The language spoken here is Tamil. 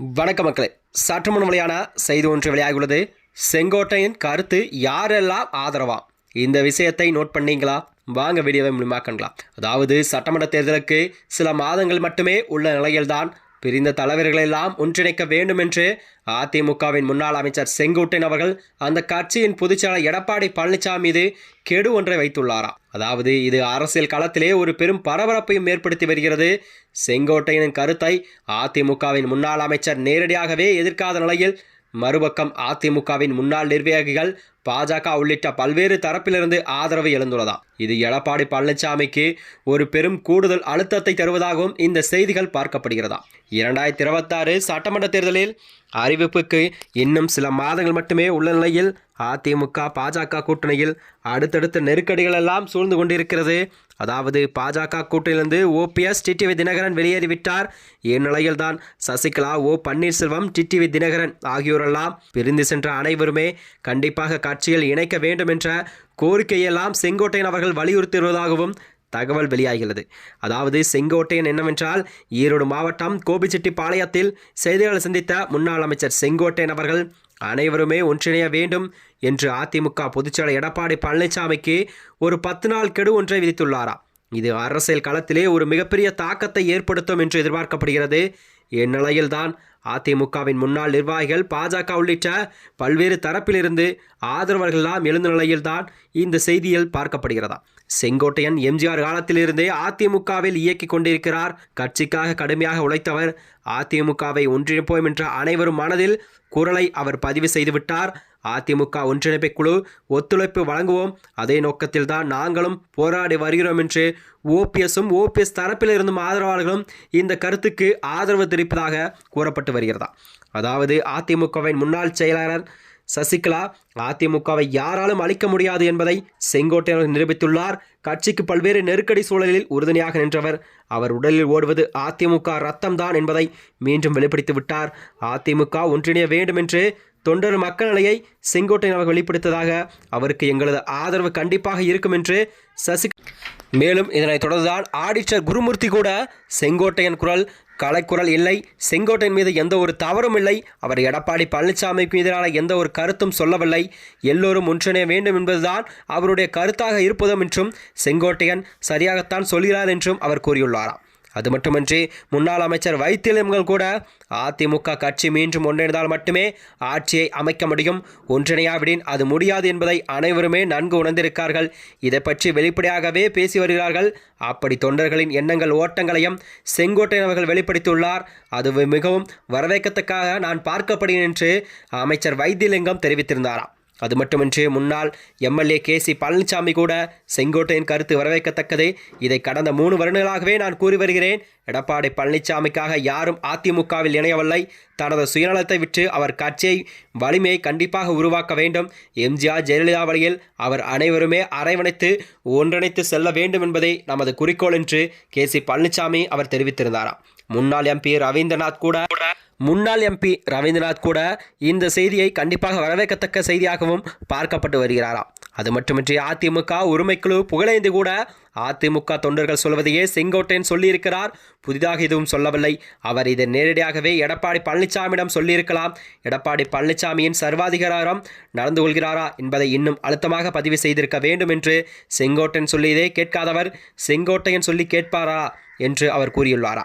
வணக்க மக்களே. சற்று முன் செய்தி ஒன்று வெளியாகியுள்ளது. செங்கோட்டையின் கருத்து யாரெல்லாம் ஆதரவாம் இந்த விஷயத்தை நோட் பண்ணீங்களா? வாங்க வீடியோவை மூலியமாக அதாவது சட்டமன்ற தேர்தலுக்கு சில மாதங்கள் மட்டுமே உள்ள நிலையில்தான் பிரிந்த தலைவர்களெல்லாம் ஒன்றிணைக்க வேண்டும் என்று அதிமுகவின் முன்னாள் அமைச்சர் செங்கோட்டையன் அவர்கள் அந்த கட்சியின் பொதுச்செயலர் எடப்பாடி பழனிசாமி மீது கெடு ஒன்றை வைத்துள்ளாராம் அதாவது இது அரசியல் களத்திலே ஒரு பெரும் பரபரப்பையும் ஏற்படுத்தி வருகிறது. செங்கோட்டையனின் கருத்தை அதிமுகவின் முன்னாள் அமைச்சர் நேரடியாகவே எதிர்க்காத நிலையில் மறுபக்கம் அதிமுகவின் முன்னாள் நிர்வாகிகள் பாஜக உள்ளிட்ட பல்வேறு தரப்பிலிருந்து ஆதரவு எழுந்துள்ளதாம். இது எடப்பாடி பழனிசாமிக்கு ஒரு பெரும் கூடுதல் அழுத்தத்தை தருவதாகவும் இந்த செய்திகள் பார்க்கப்படுகிறதா இரண்டாயிரத்தி இருபத்தாறு சட்டமன்ற தேர்தலில் அறிவிப்புக்கு இன்னும் சில மாதங்கள் மட்டுமே உள்ள நிலையில் அதிமுக பாஜக கூட்டணியில் அடுத்தடுத்த நெருக்கடிகள் எல்லாம் சூழ்ந்து கொண்டிருக்கிறது. அதாவது பாஜக கூட்டணியிலிருந்து ஓபிஎஸ் டிடிவி தினகரன் வெளியேறிவிட்டார். இந்நிலையில்தான் சசிகலா ஓ. பன்னீர்செல்வம் டிடிவி தினகரன் ஆகியோரெல்லாம் பிரிந்து சென்ற அனைவருமே கண்டிப்பாக கட்சியில் இணைக்க வேண்டும் என்ற கோரிக்கையெல்லாம் செங்கோட்டையன் அவர்கள் வலியுறுத்தி வருவதாகவும் தகவல் வெளியாகிறது. அதாவது செங்கோட்டையன் என்னவென்றால் ஈரோடு மாவட்டம் கோபிச்செட்டிப்பாளையத்தில் செய்தியாளர் சந்தித்த முன்னாள் அமைச்சர் செங்கோட்டையன் அவர்கள் அனைவருமே ஒன்றிணைய வேண்டும் என்று அதிமுக பொதுச்செயலர் எடப்பாடி பழனிசாமிக்கு ஒரு பத்து நாள் கெடு ஒன்றை விதித்துள்ளாரா? இது அரசியல் களத்திலே ஒரு மிகப்பெரிய தாக்கத்தை ஏற்படுத்தும் என்று எதிர்பார்க்கப்படுகிறது. இந்நிலையில்தான் அதிமுகவின் முன்னாள் நிர்வாகிகள் பாஜக உள்ளிட்ட பல்வேறு தரப்பிலிருந்து ஆதரவர்களெல்லாம் எழுந்த நிலையில்தான் இந்த செய்தியில் பார்க்கப்படுகிறதா. செங்கோட்டையன் எம்ஜிஆர் காலத்திலிருந்தே அதிமுகவில் இயக்கிக் கொண்டிருக்கிறார். கட்சிக்காக கடுமையாக உழைத்தவர். அதிமுகவை ஒன்றிணைப்போம் என்ற அனைவரும் மனதில் குரலை அவர் பதிவு செய்துவிட்டார். அதிமுக ஒன்றிணைப்பு குழு ஒத்துழைப்பு வழங்குவோம். அதே நோக்கத்தில்தான் நாங்களும் போராடி வருகிறோம் என்று ஓபிஎஸும் ஓபிஎஸ் தரப்பில் இருந்தும் ஆதரவாளர்களும் இந்த கருத்துக்கு ஆதரவு தெரிவிப்பதாக கூறப்பட்டு வருகிறதா? அதாவது அதிமுகவின் முன்னாள் செயலாளர் சசிகலா அதிமுகவை யாராலும் அழிக்க முடியாது என்பதை செங்கோட்டையன் நிரூபித்துள்ளார். கட்சிக்கு பல்வேறு நெருக்கடி சூழலில் உறுதுணையாக நின்றவர். அவர் உடலில் ஓடுவது அதிமுக ரத்தம்தான் என்பதை மீண்டும் வெளிப்படுத்தி விட்டார். அதிமுக ஒன்றிணைய வேண்டும் என்று தொண்டர் மக்கள் நிலையை செங்கோட்டையன் அவர்கள் வெளிப்படுத்ததாக அவருக்கு எங்களது ஆதரவு கண்டிப்பாக இருக்கும் என்று சசி மேலும் இதனைத் தொடர்ந்துதான் ஆடிட்டர் குருமூர்த்தி கூட செங்கோட்டையன் குரல் கலைக்குரல் இல்லை செங்கோட்டையன் மீது எந்த ஒரு தவறும் இல்லை அவர் எடப்பாடி பழனிசாமிக்கு எதிரான எந்த ஒரு கருத்தும் சொல்லவில்லை. எல்லோரும் ஒன்றிணைய வேண்டும் என்பதுதான் அவருடைய கருத்தாக இருப்பதும் என்றும் செங்கோட்டையன் சரியாகத்தான் சொல்கிறார் என்றும் அவர் கூறியுள்ளாராம். அது மட்டுமின்றி முன்னாள் அமைச்சர் வைத்திலிங்கங்கள் கூட அதிமுக கட்சி மீண்டும் ஒன்றிணைந்தால் மட்டுமே ஆட்சியை அமைக்க முடியும். ஒன்றிணையாவிடின் அது முடியாது என்பதை அனைவருமே நன்கு உணர்ந்திருக்கார்கள். இதை பற்றி வெளிப்படையாகவே பேசி வருகிறார்கள். அப்படி தொண்டர்களின் எண்ணங்கள் ஓட்டங்களையும் செங்கோட்டையன் அவர்கள் வெளிப்படுத்தியுள்ளார். அது மிகவும் வரவேற்கத்தக்காக நான் பார்க்கப்படுகிறேன் என்று அமைச்சர் வைத்தியலிங்கம் தெரிவித்திருந்தாராம். அது மட்டுமின்றி முன்னாள் எம்எல்ஏ கே சி பழனிசாமி கூட செங்கோட்டையின் கருத்து வரவேற்கத்தக்கது. இதை கடந்த மூணு வருடங்களாகவே நான் கூறி வருகிறேன். எடப்பாடி பழனிசாமிக்காக யாரும் அதிமுகவில் இணையவில்லை. தனது சுயநலத்தை விட்டு அவர் கட்சியை வலிமையை கண்டிப்பாக உருவாக்க வேண்டும். எம்ஜிஆர் ஜெயலலிதா வழியில் அவர் அனைவருமே அரவணைத்து ஒன்றிணைத்து செல்ல வேண்டும் என்பதே நமது குறிக்கோள் என்று கே சி பழனிசாமி அவர் தெரிவித்திருந்தாராம். முன்னாள் எம்பி ரவீந்திரநாத் கூட முன்னாள் எம்பி ரவீந்திரநாத் கூட இந்த செய்தியை கண்டிப்பாக வரவேற்கத்தக்க செய்தியாகவும் பார்க்கப்பட்டு வருகிறாராம். அது மட்டுமின்றி அதிமுக உரிமைக்குழு புகழேந்தி கூட அதிமுக தொண்டர்கள் சொல்வதையே செங்கோட்டையன் சொல்லியிருக்கிறார். புதிதாக எதுவும் சொல்லவில்லை. அவர் இதை நேரடியாகவே எடப்பாடி பழனிசாமியிடம் சொல்லியிருக்கலாம். எடப்பாடி பழனிசாமியின் சர்வாதிகாரம் நடந்து கொள்கிறாரா என்பதை இன்னும் அழுத்தமாக பதிவு செய்திருக்க வேண்டும் என்று செங்கோட்டையன் சொல்லியதே கேட்காதவர் செங்கோட்டையன் சொல்லி கேட்பாரா என்று அவர் கூறியுள்ளாரா